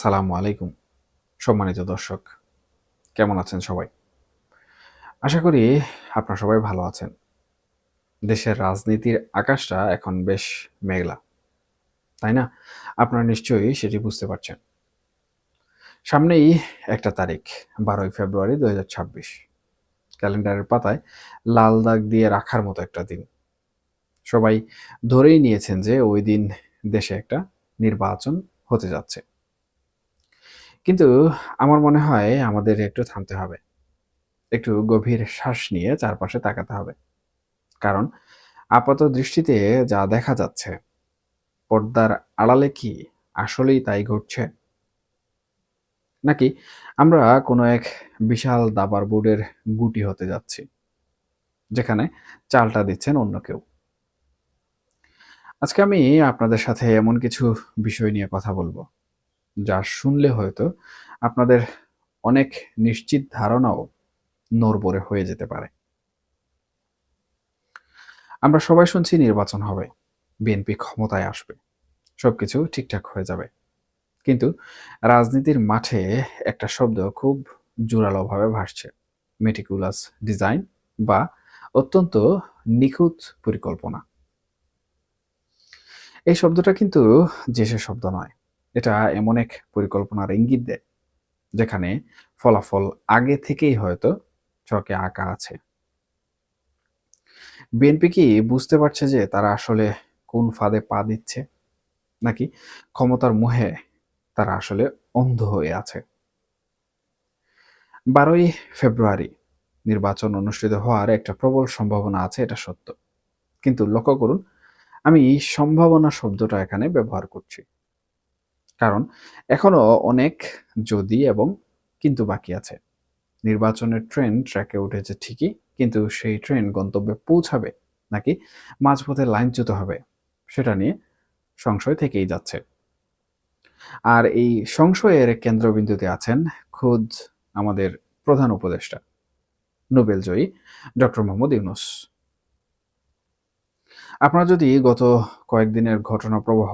আসসালামু আলাইকুম, সম্মানিত দর্শক। কেমন আছেন সবাই? আশা করি আপনারা সবাই ভালো আছেন। দেশের রাজনীতির আকাশটা এখন বেশ মেঘলা, তাই না? আপনারা নিশ্চয়ই সেটি বুঝতে পারছেন। সামনেই একটা তারিখ, বারোই ফেব্রুয়ারি দু হাজার ছাব্বিশ। ক্যালেন্ডারের পাতায় লাল দাগ দিয়ে রাখার মতো একটা দিন। সবাই ধরেই নিয়েছেন যে ওই দিন দেশে একটা নির্বাচন হতে যাচ্ছে। কিন্তু আমার মনে হয় আমাদের একটু থামতে হবে। একটু গভীর শ্বাস নিয়ে চারপাশে তাকাতে হবে। কারণ আপাত দৃষ্টিতে যা দেখা যাচ্ছে, পর্দার আড়ালে কি আসলেই তাই ঘটছে? নাকি আমরা কোনো এক বিশাল দাবার বোর্ডের গুটি হতে যাচ্ছি, যেখানে চালটা দিচ্ছেন অন্য কেউ? আজকে আমি আপনাদের সাথে এমন কিছু বিষয় নিয়ে কথা বলব। যা শুনলে হয়তো আপনাদের অনেক নিশ্চিত ধারণাও নড়বড়ে হয়ে যেতে পারে। আমরা সবাই শুনছি নির্বাচন হবে, বিএনপি ক্ষমতায় আসবে, সবকিছু ঠিকঠাক হয়ে যাবে। কিন্তু রাজনীতির মাঠে একটা শব্দ খুব জোরালোভাবে ভাসছে মেটিকুলাস ডিজাইন বা অত্যন্ত নিখুঁত পরিকল্পনা। এই শব্দটা কিন্তু যে সে শব্দ নয় এটা এমন এক পরিকল্পনার ইঙ্গিত দেয়, যেখানে ফলাফল আগে থেকেই হয়তো চকে আঁকা আছে। বিএনপি কি বুঝতে পারছে যে তারা আসলে কোন ফাঁদে পা দিচ্ছে? নাকি ক্ষমতার মুহে তারা আসলে অন্ধ হয়ে আছে? বারোই ফেব্রুয়ারি নির্বাচন অনুষ্ঠিত হওয়ার একটা প্রবল সম্ভাবনা আছে, এটা সত্য। কিন্তু লক্ষ্য করুন, আমি সম্ভাবনা শব্দটা এখানে ব্যবহার করছি। কারণ এখনও অনেক যদি এবং কিন্তু বাকি আছে। নির্বাচনের ট্রেন ট্র্যাকে উঠেছে ঠিকই, কিন্তু সেই ট্রেন গন্তব্যে পৌঁছাবে নাকি মাঝপথে লাইনচ্যুত হবে সেটা নিয়ে সংশয় থেকেই যাচ্ছে। আর এই সংশয়ের কেন্দ্রবিন্দুতে আছেন খুদ আমাদের প্রধান উপদেষ্টা নোবেল জয়ী ডক্টর মোহাম্মদ ইউনুস। আপনারা যদি গত কয়েকদিনের ঘটনা প্রবাহ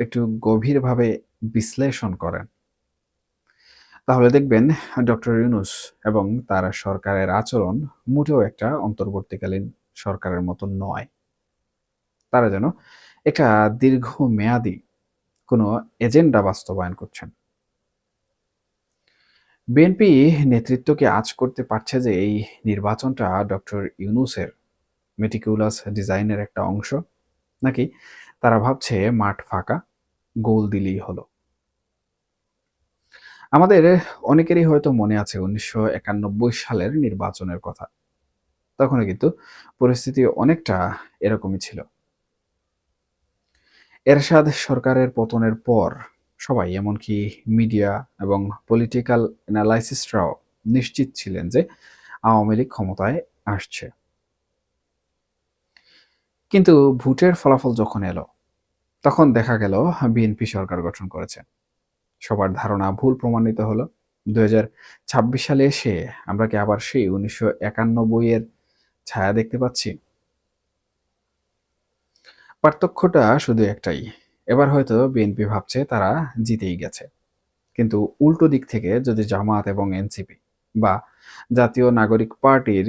একটু গভীরভাবে বিশ্লেষণ করেন। তাহলে দেখবেন ডক্টর ইউনুস এবং তার সরকারের আচরণ মোটেও একটা অন্তর্বর্তীকালীন সরকারের মতো নয়। তারা যেন একটা দীর্ঘ মেয়াদি কোনো এজেন্ডা বাস্তবায়ন করছেন। বিএনপি নেতৃত্বকে আজ করতে পারছে যে এই নির্বাচনটা ডক্টর ইউনুসের মেটিকুলাস ডিজাইনের একটা অংশ, নাকি তারা ভাবছে মাঠ ফাঁকা, গোল দিলেই হলো। আমাদের অনেকেরই হয়তো মনে আছে উনিশশো একানব্বই সালের নির্বাচনের কথা। তখন কিন্তু পরিস্থিতি অনেকটা এরকমই ছিল। এরশাদ সরকারের পতনের পর সবাই, এমনকি মিডিয়া এবং পলিটিক্যাল অ্যানালাইসিসরাও নিশ্চিত ছিলেন যে আওয়ামী লীগ ক্ষমতায় আসছে। কিন্তু ভোটের ফলাফল যখন এলো, তখন দেখা গেল বিএনপি সরকার গঠন করেছে। সবার ধারণা ভুল প্রমাণিত হলো। দুই হাজার ছাব্বিশ সালে এসে আমরা কি আবার সেই উনিশশো একানব্বই এর ছায়া দেখতে পাচ্ছি? পার্থক্যটা শুধু একটাই। এবার হয়তো বিএনপি ভাবছে তারা জিতেই গেছে। কিন্তু উল্টো দিক থেকে যদি জামাত এবং এনসিপি বা জাতীয় নাগরিক পার্টির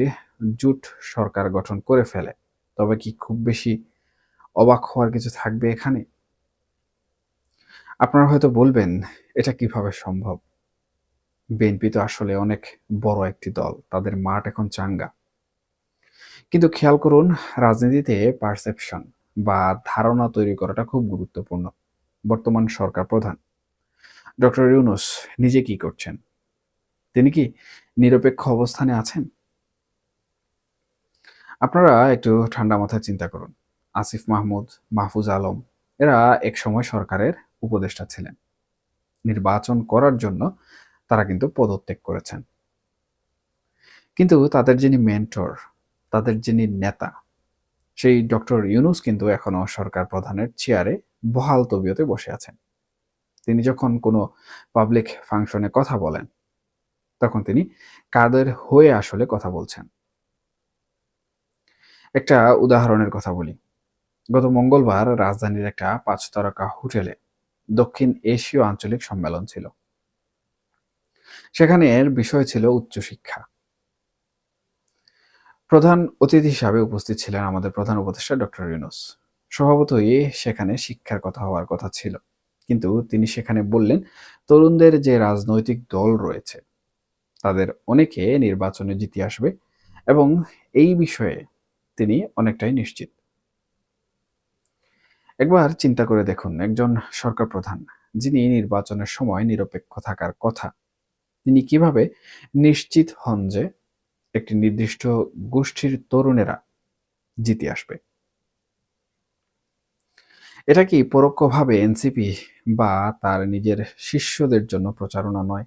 জুট সরকার গঠন করে ফেলে তবে কি খুব বেশি অবাক হওয়ার কিছু থাকবে এখানে? আপনারা হয়তো বলবেন, এটা কীভাবে সম্ভব? বিএনপি তো আসলে অনেক বড় একটি দল, তাদের মাঠ এখন চাঙ্গা। কিন্তু খেয়াল করুন, রাজনীতিতে পারসেপশন বা ধারণা তৈরি করাটা খুব গুরুত্বপূর্ণ, বর্তমান সরকার প্রধান। ডক্টর ইউনুস নিজে কি করছেন? তিনি কি নিরপেক্ষ অবস্থানে আছেন? আপনারা একটু ঠান্ডা মাথায় চিন্তা করুন। আসিফ মাহমুদ, মাহফুজ আলম, এরা এক সময় সরকারের উপদেষ্টা ছিলেন। নির্বাচন করার জন্য তারা কিন্তু পদত্যাগ করেছেন। কিন্তু তাদের যিনি মেন্টর তাদের যিনি নেতা, সেই ডক্টর ইউনুস কিন্তু এখনও সরকার প্রধানের চেয়ারে বহাল তবিয়তে বসে আছেন। তিনি যখন কোনো পাবলিক ফাংশনে কথা বলেন, তখন তিনি কাদের হয়ে আসলে কথা বলছেন? একটা উদাহরণের কথা বলি। গত মঙ্গলবার রাজধানীর একটা পাঁচ তারকা হোটেলে দক্ষিণ এশীয় আঞ্চলিক সম্মেলন ছিল। সেখানের বিষয় ছিল উচ্চশিক্ষা। প্রধান অতিথি হিসাবে উপস্থিত ছিলেন আমাদের প্রধান উপদেষ্টা ডক্টর ইউনুস। স্বভাবতই সেখানে শিক্ষার কথা হওয়ার কথা ছিল। কিন্তু তিনি সেখানে বললেন, তরুণদের যে রাজনৈতিক দল রয়েছে, তাদের অনেকে নির্বাচনে জিতে আসবে এবং এই বিষয়ে তিনি অনেকটাই নিশ্চিত। একবার চিন্তা করে দেখুন, একজন সরকার প্রধান যিনি নির্বাচনের সময় নিরপেক্ষ থাকার কথা, তিনি কীভাবে নিশ্চিত হন যে একটি নির্দিষ্ট গোষ্ঠীর তরুণেরা জিতে আসবে। এটা কি পরোক্ষভাবে এনসিপি বা তার নিজের শিষ্যদের জন্য প্রচারণা নয়?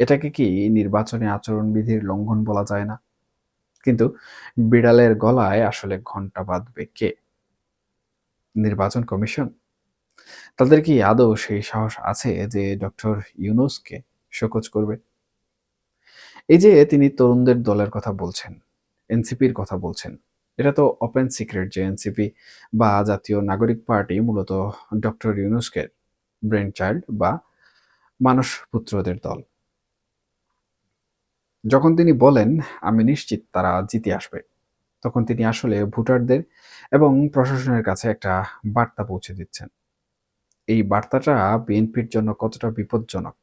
এটাকে কি নির্বাচনী আচরণবিধির লঙ্ঘন বলা যায় না? কিন্তু বিড়ালের গলায় আসলে ঘণ্টা বাঁধবে কে? নির্বাচন কমিশন? তাদের কি আদৌ সেই সাহস আছে যে ডক্টর ইউনুসকে শোকজ করবে? এই যে তিনি তরুণদের দলের কথা বলছেন, এনসিপির কথা বলছেন, এটা তো ওপেন সিক্রেট যে এনসিপি বা জাতীয় নাগরিক পার্টি মূলত ডক্টর ইউনুসকে ব্রেন চাইল্ড বা মানস পুত্রদের দল। যখন তিনি বলেন, আমি নিশ্চিত তারা জিতে আসবে, তখন তিনি আসলে ভোটারদের এবং প্রশাসনের কাছে একটা বার্তা পৌঁছে দিচ্ছেন। এই বার্তাটা বিএনপির জন্য কতটা বিপজ্জনক,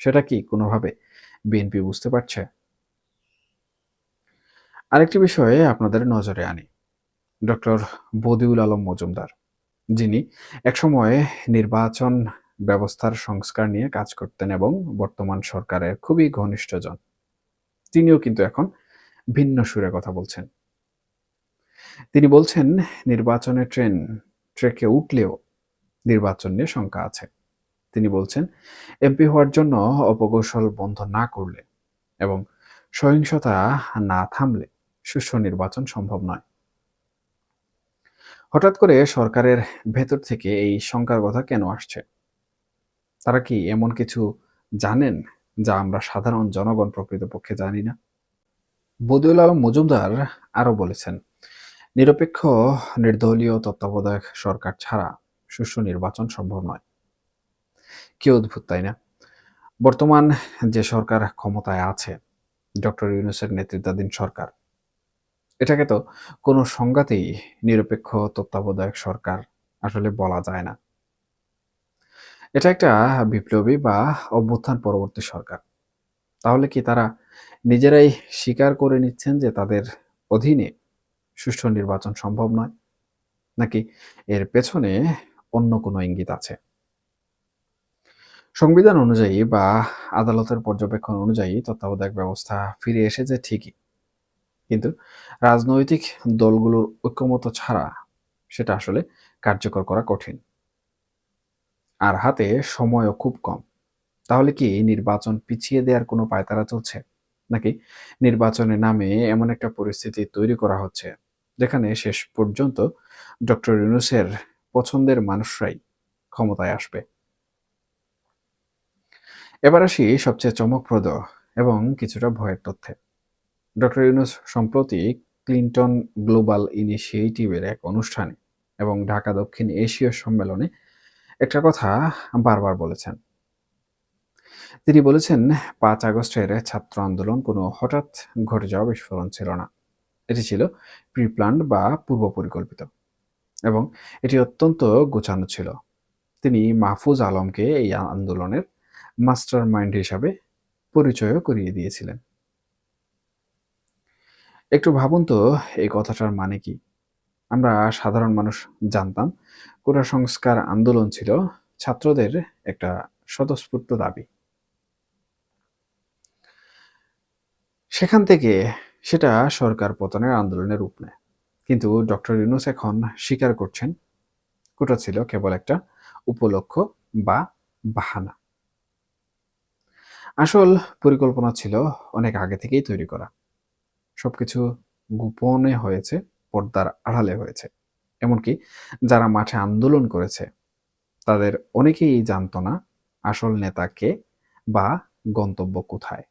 সেটা কি কোনোভাবে বিএনপি বুঝতে পারছে? আরেকটি বিষয়ে আপনাদের নজরে আনি। ডক্টর বদিউল আলম মজুমদার, যিনি একসময় নির্বাচন ব্যবস্থার সংস্কার নিয়ে কাজ করতেন এবং বর্তমান সরকারের খুবই ঘনিষ্ঠজন তিনিও কিন্তু এখন ভিন্ন সুরে কথা বলছেন। তিনি বলছেন, নির্বাচনের ট্রেন, ট্রেকে উঠলেও নির্বাচন নিয়ে শঙ্কা আছে। তিনি বলছেন, এমপি হওয়ার জন্য অপকৌশল বন্ধ না করলে এবং সহিংসতা না থামলে সুষ্ঠু নির্বাচন সম্ভব নয়। হঠাৎ করে সরকারের ভেতর থেকে এই শঙ্কার কথা কেন আসছে? তারা কি এমন কিছু জানেন? যা আমরা সাধারণ জনগণ প্রকৃতপক্ষে জানি না। বদিউল আলম মজুমদার আরও বলেছেন, নিরপেক্ষ, নির্দলীয় তত্ত্বাবধায়ক সরকার ছাড়া সুষ্ঠু নির্বাচন সম্ভব নয়। কি অদ্ভুত, তাই না? বর্তমান যে সরকার ক্ষমতায় আছে, ডক্টর ইউনুসের নেতৃত্বাধীন সরকার, এটাকে তো কোনো সংজ্ঞাতেই নিরপেক্ষ তত্ত্বাবধায়ক সরকার আসলে বলা যায় না। এটা একটা বিপ্লবী বা অভ্যুত্থান পরবর্তী সরকার। তাহলে কি তারা নিজেরাই স্বীকার করে নিচ্ছেন যে তাদের অধীনে সুষ্ঠু নির্বাচন সম্ভব নয়? নাকি এর পেছনে অন্য কোনো ইঙ্গিত আছে? সংবিধান অনুযায়ী বা আদালতের পর্যবেক্ষণ অনুযায়ী তত্ত্বাবধায়ক ব্যবস্থা ফিরে এসেছে ঠিকই। কিন্তু রাজনৈতিক দলগুলোর ঐক্যমত ছাড়া সেটা আসলে কার্যকর করা কঠিন। আর হাতে সময়ও খুব কম। তাহলে কি নির্বাচন পিছিয়ে দেওয়ার কোনো পায়তারা চলছে? নাকি নির্বাচনের নামে এমন একটা পরিস্থিতি তৈরি করা হচ্ছে, যেখানে শেষ পর্যন্ত ডক্টর ইউনুসের পছন্দের মানুষরাই ক্ষমতায় আসবে? এবার আসি সবচেয়ে চমকপ্রদ এবং কিছুটা ভয়ের তথ্যে। ডক্টর ইউনুস সম্প্রতি ক্লিন্টন গ্লোবাল ইনিশিয়েটিভের এক অনুষ্ঠানে এবং ঢাকা দক্ষিণ এশীয় সম্মেলনে একটা কথা বারবার বলেছেন। তিনি বলেছেন, পাঁচ আগস্টের ছাত্র আন্দোলন কোনো হঠাৎ ঘটে যাওয়া বিস্ফোরণ ছিল না। এটি ছিল প্রি প্ল্যান্ড বা পূর্ব পরিকল্পিত এবং এটি অত্যন্ত গোছানো ছিল। তিনি মাহফুজ আলমকে এই আন্দোলনের মাস্টার মাইন্ড হিসাবে পরিচয়ও করিয়ে দিয়েছিলেন। একটু ভাবুন তো, এই কথাটার মানে কি? আমরা সাধারণ মানুষ জানতাম কোটা সংস্কার আন্দোলন ছিল ছাত্রদের একটা স্বতঃস্ফূর্ত দাবি। সেখান থেকে সেটা সরকার পতনের আন্দোলনের রূপ নেয়। কিন্তু ডক্টর ইউনুস এখন স্বীকার করছেন কোটা ছিল কেবল একটা উপলক্ষ বা বাহানা। আসল পরিকল্পনা ছিল অনেক আগে থেকেই তৈরি করা। সবকিছু গোপনে হয়েছে, পর্দার আড়ালে হয়েছে। এমনকি যারা মাঠে আন্দোলন করেছে, তাদের অনেকেই জানত না আসল নেতা কে বা গন্তব্য কোথায়।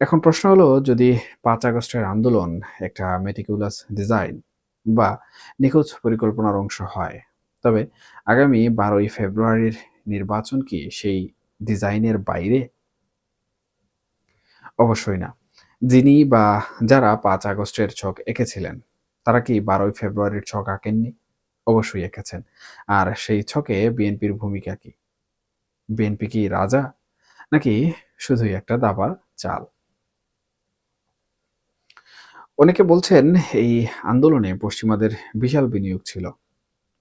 এখন প্রশ্ন হলো, যদি পাঁচ আগস্টের আন্দোলন একটা মেটিকুলাস ডিজাইন বা নিখোঁজ পরিকল্পনার অংশ হয়, তবে আগামী বারোই ফেব্রুয়ারির নির্বাচন কি সেই ডিজাইনের বাইরে? অবশ্যই না। যিনি বা যারা পাঁচ আগস্টের ছক এঁকেছিলেন তারা কি বারোই ফেব্রুয়ারির ছক আঁকেননি? অবশ্যই এঁকেছেন। আর সেই ছকে বিএনপির ভূমিকা কি? বিএনপি কি রাজা? নাকি শুধুই একটা দাবার চাল? অনেকে বলছেন এই আন্দোলনে পশ্চিমাদের বিশাল বিনিয়োগ ছিল।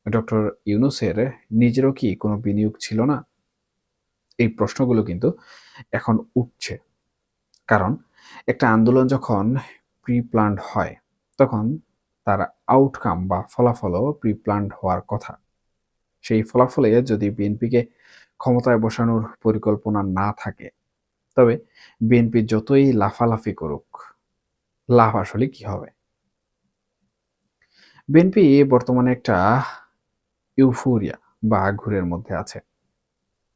ডক্টর ইউনুসের নিজেরও কি কোনো বিনিয়োগ ছিল না? এই প্রশ্নগুলো কিন্তু এখন উঠছে। কারণ একটা আন্দোলন যখন প্রি প্ল্যান্ড হয়, তখন তার আউটকাম বা ফলাফলও প্রি প্ল্যান্ড হওয়ার কথা। সেই ফলাফলে যদি বিএনপিকে ক্ষমতায় বসানোর পরিকল্পনা না থাকে, তবে বিএনপি যতই লাফালাফি করুক, লাভ আসলে কি হবে? বিএনপি বর্তমানে একটা ইউফোরিয়া বা ঘুরের মধ্যে আছে।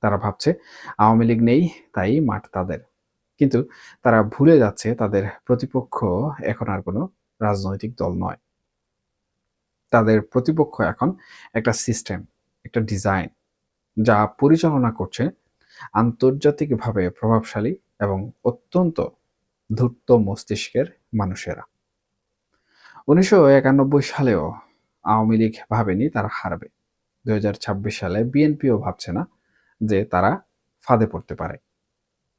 তারা ভাবছে, আওয়ামী লীগ নেই, তাই মাঠ তাদের। কিন্তু তারা ভুলে যাচ্ছে তাদের প্রতিপক্ষ এখন আর কোনো রাজনৈতিক দল নয়। তাদের প্রতিপক্ষ এখন একটা সিস্টেম একটা ডিজাইন যা পরিচালনা করছে আন্তর্জাতিকভাবে প্রভাবশালী এবং অত্যন্ত ধূর্ত মস্তিষ্কের মানুষেরা। উনিশশো একানব্বই সালেও আওয়ামী লীগ ভাবেনি তারা হারবে। দু হাজার ছাব্বিশ সালে বিএনপিও ভাবছে না যে তারা ফাঁদে পড়তে পারে।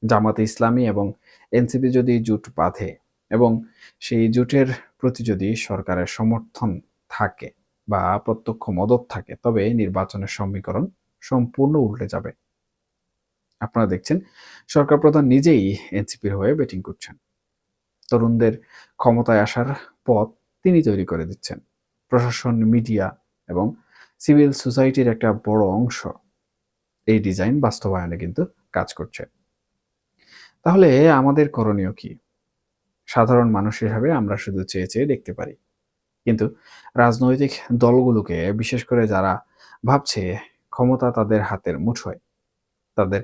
জামাতে ইসলামী এবং এনসিপি যদি জোট বাঁধে এবং সেই জোটের প্রতি যদি সরকারের সমর্থন থাকে বা প্রত্যক্ষ মদত থাকে, তবে নির্বাচনের সমীকরণ সম্পূর্ণ উল্টে যাবে। আপনারা দেখছেন, সরকার প্রধান নিজেই এনসিপির হয়ে ব্যাটিং করছেন। তরুণদের ক্ষমতায় আসার পথ তিনি তৈরি করে দিচ্ছেন। প্রশাসন, মিডিয়া এবং সিভিল সোসাইটির একটা বড় অংশ এই ডিজাইন বাস্তবায়নে কিন্তু কাজ করছে। তাহলে আমাদের করণীয় কি? সাধারণ মানুষ হিসাবে আমরা শুধু চেয়ে চেয়ে দেখতে পারি। কিন্তু রাজনৈতিক দলগুলোকে, বিশেষ করে যারা ভাবছে ক্ষমতা তাদের হাতের মুঠোয়, তাদের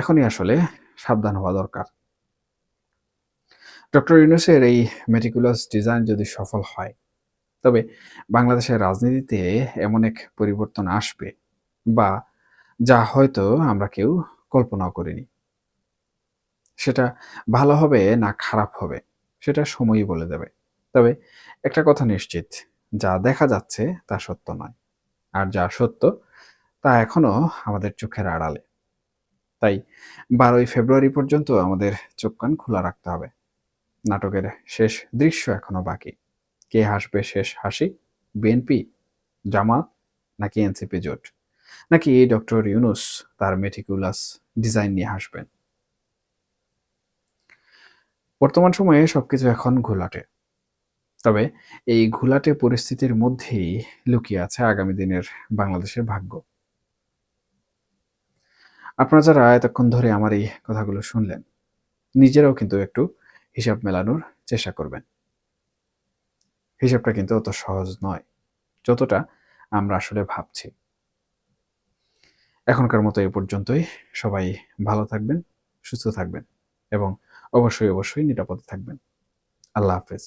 এখনই আসলে সাবধান হওয়া দরকার। ডক্টর ইউনুসের এই মেটিকুলাস ডিজাইন যদি সফল হয়, তবে বাংলাদেশের রাজনীতিতে এমন এক পরিবর্তন আসবে বা যা হয়তো আমরা কেউ কল্পনাও করিনি। সেটা ভালো হবে না খারাপ হবে, সেটা সময়ই বলে দেবে। তবে একটা কথা নিশ্চিত, যা দেখা যাচ্ছে তা সত্য নয়। আর যা সত্য, তা এখনও আমাদের চোখের আড়ালে। তাই বারোই ফেব্রুয়ারি পর্যন্ত আমাদের চোখ কান খোলা রাখতে হবে। নাটকের শেষ দৃশ্য এখনও বাকি। কে হাসবে শেষ হাসি? বিএনপি, জামাত, নাকি এনসিপি জোট? নাকি ডক্টর ইউনুস তার মেটিকুলাস ডিজাইন নিয়ে হাসবেন? বর্তমান সময়ে সবকিছু এখন ঘোলাটে। তবে এই ঘোলাটে পরিস্থিতির মধ্যেই লুকিয়ে আছে আগামী দিনের বাংলাদেশের ভাগ্য। আপনারা যারা এতক্ষণ ধরে আমার এই কথাগুলো শুনলেন, নিজেরাও কিন্তু একটু হিসাব মেলানোর চেষ্টা করবেন। হিসাবটা কিন্তু অত সহজ নয়, যতটা আমরা আসলে ভাবছি। এখনকার মতো এ পর্যন্তই। সবাই ভালো থাকবেন, সুস্থ থাকবেন এবং অবশ্যই অবশ্যই নিরাপদে থাকবেন। আল্লাহ হাফেজ।